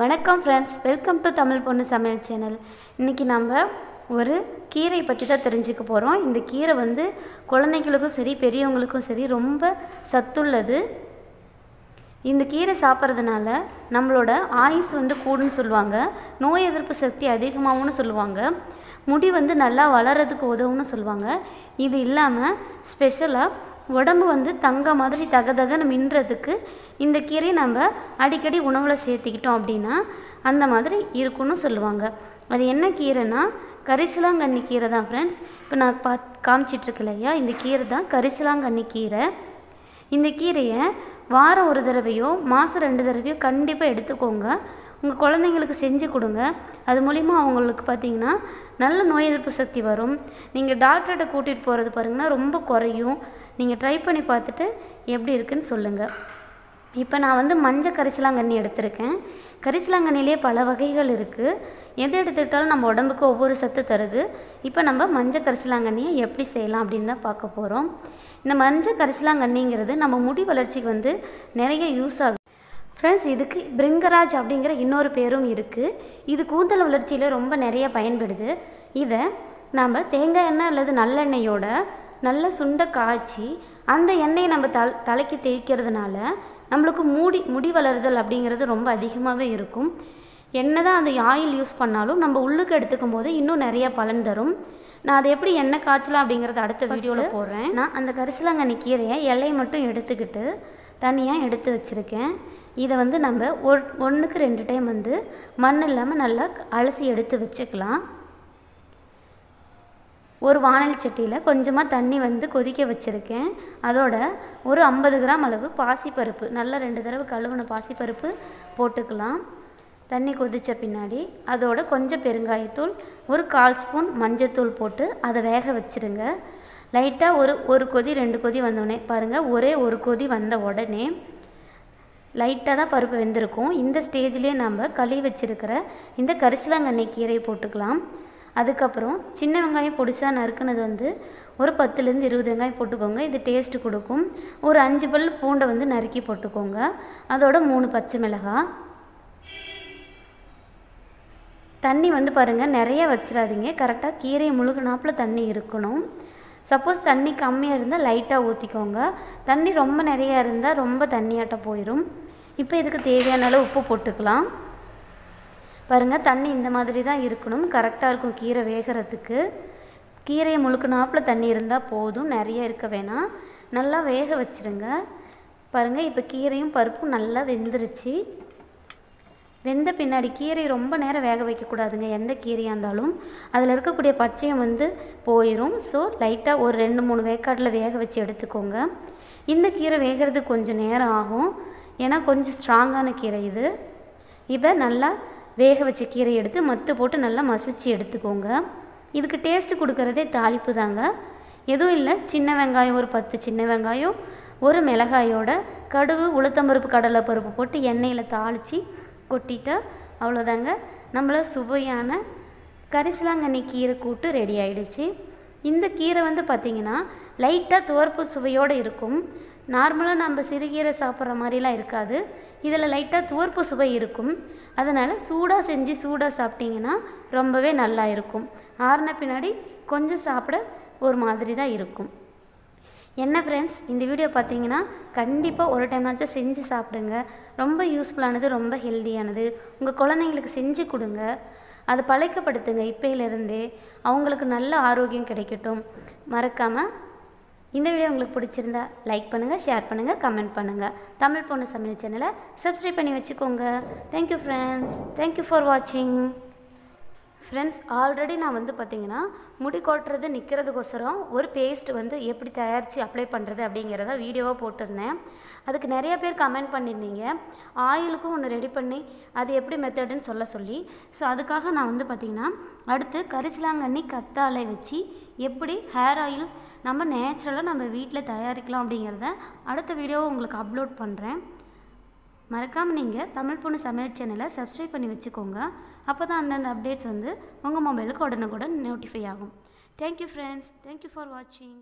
வணக்கம் friends welcome to Tamil பொண்ணு சமையல் சேனல் இன்றைக்கி நம்ம ஒரு கீரை பற்றி தான் தெரிஞ்சுக்க போகிறோம் இந்த கீரை வந்து குழந்தைங்களுக்கும் சரி பெரியவங்களுக்கும் சரி ரொம்ப சத்துள்ளது. இந்த கீரை சாப்பிட்றதுனால நம்மளோட ஆயுஸ் வந்து கூடுன்னு சொல்லுவாங்க. நோய் எதிர்ப்பு சக்தி அதிகமாகும்னு சொல்லுவாங்க. முடி வந்து நல்லா வளர்கிறதுக்கு உதவும்னு சொல்லுவாங்க. இது இல்லாமல் ஸ்பெஷலாக உடம்பு வந்து தங்க மாதிரி தகதகன்னு மின்னுறதுக்கு இந்த கீரையை நம்ம அடிக்கடி உணவில் சேர்த்துக்கிட்டோம் அப்படின்னா அந்த மாதிரி இருக்கும்னு சொல்லுவாங்க. அது என்ன கீரைனா கரிசலாங்கண்ணி கீரை தான் ஃப்ரெண்ட்ஸ் இப்போ நான் பா காமிச்சிட்ருக்கு இல்லையா? இந்த கீரை தான் கரிசலாங்கண்ணி கீரை. இந்த கீரையை வாரம் ஒரு தடவையோ மாதம் ரெண்டு தடவையோ கண்டிப்பாக எடுத்துக்கோங்க. உங்கள் குழந்தைங்களுக்கு செஞ்சு கொடுங்க. அது மூலிமா அவங்களுக்கு பார்த்திங்கன்னா நல்ல நோய் எதிர்ப்பு சக்தி வரும். நீங்கள் டாக்டர்கிட்ட கூட்டிகிட்டு போகிறது பாருங்கன்னா ரொம்ப குறையும். நீங்கள் ட்ரை பண்ணி பார்த்துட்டு எப்படி இருக்குன்னு சொல்லுங்கள் இப்போ நான் வந்து மஞ்சள் கரிசலாங்கண்ணி எடுத்திருக்கேன். கரிசலாங்கண்ணிலே பல வகைகள் இருக்குது எது எடுத்துக்கிட்டாலும் நம்ம உடம்புக்கு ஒவ்வொரு சத்து தருது. இப்போ நம்ம மஞ்சள் கரிசலாங்கண்ணியை எப்படி செய்யலாம் அப்படின்னு தான் பார்க்க போகிறோம் இந்த மஞ்சள் கரிசலாங்கண்ணிங்கிறது நம்ம முடி வளர்ச்சிக்கு வந்து நிறைய யூஸ் ஆகுது ஃப்ரெண்ட்ஸ் இதுக்கு பிரிங்கராஜ் அப்படிங்கிற இன்னொரு பேரும் இருக்குது இது கூந்தல் வளர்ச்சியில் ரொம்ப நிறைய பயன்படுது. இதை நாம் தேங்காய் எண்ணெய் அல்லது நல்லெண்ணெயோட நல்ல சுண்ட காய்ச்சி அந்த எண்ணெயை நம்ம தல் தலைக்கு தேய்க்கிறதுனால நம்மளுக்கு மூடி முடி வளருதல் அப்படிங்கிறது ரொம்ப அதிகமாகவே இருக்கும். என்ன தான் அந்த ஆயில் யூஸ் பண்ணாலும் நம்ம உள்ளுக்கு எடுத்துக்கும் போது இன்னும் நிறைய பலன் தரும். நான் அதை எப்படி எண்ணெய் காய்ச்சலாம் அப்படிங்கிறத அடுத்த வீடியோவில் போடுறேன். நான் அந்த கரிசலாங்கண்ணி கீரையை இலையை மட்டும் எடுத்துக்கிட்டு தனியாக எடுத்து வச்சுருக்கேன். இதை வந்து நம்ம ஒரு ஒன்றுக்கு ரெண்டு டைம் வந்து மண் இல்லாமல் நல்லா அலசி எடுத்து வச்சுக்கலாம். ஒரு வானல் சட்டியில் கொஞ்சமாக தண்ணி வந்து கொதிக்க வச்சுருக்கேன். அதோட ஒரு ஐம்பது கிராம் அளவு பாசிப்பருப்பு நல்லா ரெண்டு தடவை கழுவுன பாசிப்பருப்பு போட்டுக்கலாம். தண்ணி கொதித்த பின்னாடி அதோட கொஞ்சம் பெருங்காயத்தூள் ஒரு கால் ஸ்பூன் மஞ்சத்தூள் போட்டு அதை வேக வச்சுருங்க. லைட்டாக ஒரு ஒரு கொதி ரெண்டு கொதி வந்தோடனே பாருங்கள் ஒரே ஒரு கொதி வந்த உடனே லைட்டாக தான் பருப்பு வெந்திருக்கும். இந்த ஸ்டேஜ்லேயே நம்ம கழுவி வச்சுருக்கிற இந்த கரிசலாங்கண்ணி கீரையை போட்டுக்கலாம். அதுக்கப்புறம் சின்ன வெங்காயம் பொடிசாக நறுக்குனது வந்து ஒரு பத்துலேருந்து இருபது வெங்காயம் போட்டுக்கோங்க. இது டேஸ்ட்டு கொடுக்கும். ஒரு அஞ்சு பல் பூண்டை வந்து நறுக்கி போட்டுக்கோங்க. அதோட மூணு பச்சை மிளகாய் தண்ணி வந்து பாருங்கள் நிறைய வச்சிடாதீங்க. கரெக்டாக கீரையை முழுகினாப்பில் தண்ணி இருக்கணும். சப்போஸ் தண்ணி கம்மியாக இருந்தால் லைட்டாக ஊற்றிக்கோங்க தண்ணி ரொம்ப நிறையா இருந்தால் ரொம்ப தண்ணியாட்ட போயிடும் இப்போ இதுக்கு தேவையான அளவு உப்பு போட்டுக்கலாம். பாருங்கள் தண்ணி இந்த மாதிரி தான் இருக்கணும். கரெக்டாக இருக்கும் கீரை வேகிறதுக்கு. கீரையை முழுக்கினாப்பில் தண்ணி இருந்தால் போதும். நிறைய இருக்க வேணாம். நல்லா வேக வச்சுருங்க. பாருங்கள் இப்போ கீரையும் பருப்பும் நல்லா வெந்துருச்சு. வெந்த பின்னாடி கீரை ரொம்ப நேரம் வேக வைக்கக்கூடாதுங்க. எந்த கீரையாக இருந்தாலும். அதில் இருக்கக்கூடிய பச்சையம் வந்து போயிடும் ஸோ லைட்டாக ஒரு ரெண்டு மூணு வேக்காட்டில் வேக வச்சு எடுத்துக்கோங்க. இந்த கீரை வேகிறதுக்கு கொஞ்சம் நேரம் ஆகும். ஏன்னா கொஞ்சம் ஸ்ட்ராங்கான கீரை இது. இப்போ நல்லா வேக வச்ச கீரை எடுத்து மத்து போட்டு நல்லா மசிச்சு எடுத்துக்கோங்க. இதுக்கு டேஸ்ட் கொடுக்குறதே தாளிப்பு தாங்க. எதுவும் இல்லை சின்ன வெங்காயம் ஒரு பத்து சின்ன வெங்காயம் ஒரு மிளகாயோட கடுகு உளுத்தம்பருப்பு கடலை பருப்பு போட்டு எண்ணெயில் தாளித்து கொட்டிட்டா அவ்வளோதாங்க நம்மள சுவையான கரிசலாங்கண்ணி கீரை கூட்டு ரெடி ஆயிடுச்சு. இந்த கீரை வந்து பார்த்திங்கன்னா லைட்டாக துவர்ப்பு சுவையோடு இருக்கும். நார்மலாக நம்ம சிறுகீரை சாப்பிட்ற மாதிரிலாம் இருக்காது. இதில் லைட்டாக துவர்ப்பு சுவை இருக்கும். அதனால் சூடாக செஞ்சு சூடாக சாப்பிட்டிங்கன்னா ரொம்பவே நல்லா இருக்கும். ஆறின பின்னாடி கொஞ்சம் சாப்பிட ஒரு மாதிரி தான் இருக்கும். என்ன ஃப்ரெண்ட்ஸ் இந்த வீடியோ பார்த்தீங்கன்னா கண்டிப்பாக ஒரு டைம்னாச்சும் செஞ்சு சாப்பிடுங்க. ரொம்ப யூஸ்ஃபுல்லானது ரொம்ப ஹெல்த்தியானது உங்கள் குழந்தைங்களுக்கு செஞ்சு கொடுங்க. அதை பழக்கப்படுத்துங்க இப்பையிலேருந்தே. அவங்களுக்கு நல்ல ஆரோக்கியம் கிடைக்கட்டும். மறக்காமல் இந்த வீடியோ உங்களுக்கு பிடிச்சிருந்தா லைக் பண்ணுங்கள் ஷேர் பண்ணுங்கள் கமெண்ட் பண்ணுங்கள் தமிழ் பொண்ணு சமையல் சேனலை சப்ஸ்கிரைப் பண்ணி வச்சுக்கோங்க. Thank you friends thank you for வாட்சிங் ஃப்ரெண்ட்ஸ் ஆல்ரெடி நான் வந்து பார்த்திங்கன்னா முடி கொட்டுறது நிற்கிறதுக்கோசரம் ஒரு பேஸ்ட் வந்து எப்படி தயாரித்து அப்ளை பண்ணுறது அப்படிங்கிறத வீடியோவாக போட்டிருந்தேன். அதுக்கு நிறைய பேர் கமெண்ட் பண்ணியிருந்தீங்க. ஆயிலுக்கும் ஒன்று ரெடி பண்ணி அது எப்படி மெத்தடுன்னு சொல்ல சொல்லி. ஸோ அதுக்காக நான் வந்து பார்த்திங்கன்னா அடுத்து கரிசலாங்கண்ணி கத்தாழை வச்சு எப்படி ஹேர் ஆயில் நம்ம நேச்சுரலாக நம்ம வீட்டில் தயாரிக்கலாம் அப்படிங்கிறத அடுத்த வீடியோவை உங்களுக்கு அப்லோட் பண்ணுறேன் மறக்காமல் நீங்கள் தமிழ் பொண்ணு சமையல் சேனலை சப்ஸ்கிரைப் பண்ணி வச்சுக்கோங்க. அப்போ தான் அந்தந்த அப்டேட்ஸ் வந்து உங்கள் மொபைலுக்கு உடனுக்குடன் நோட்டிஃபை ஆகும். தேங்க்யூ ஃப்ரெண்ட்ஸ் தேங்க்யூ ஃபார் வாட்சிங்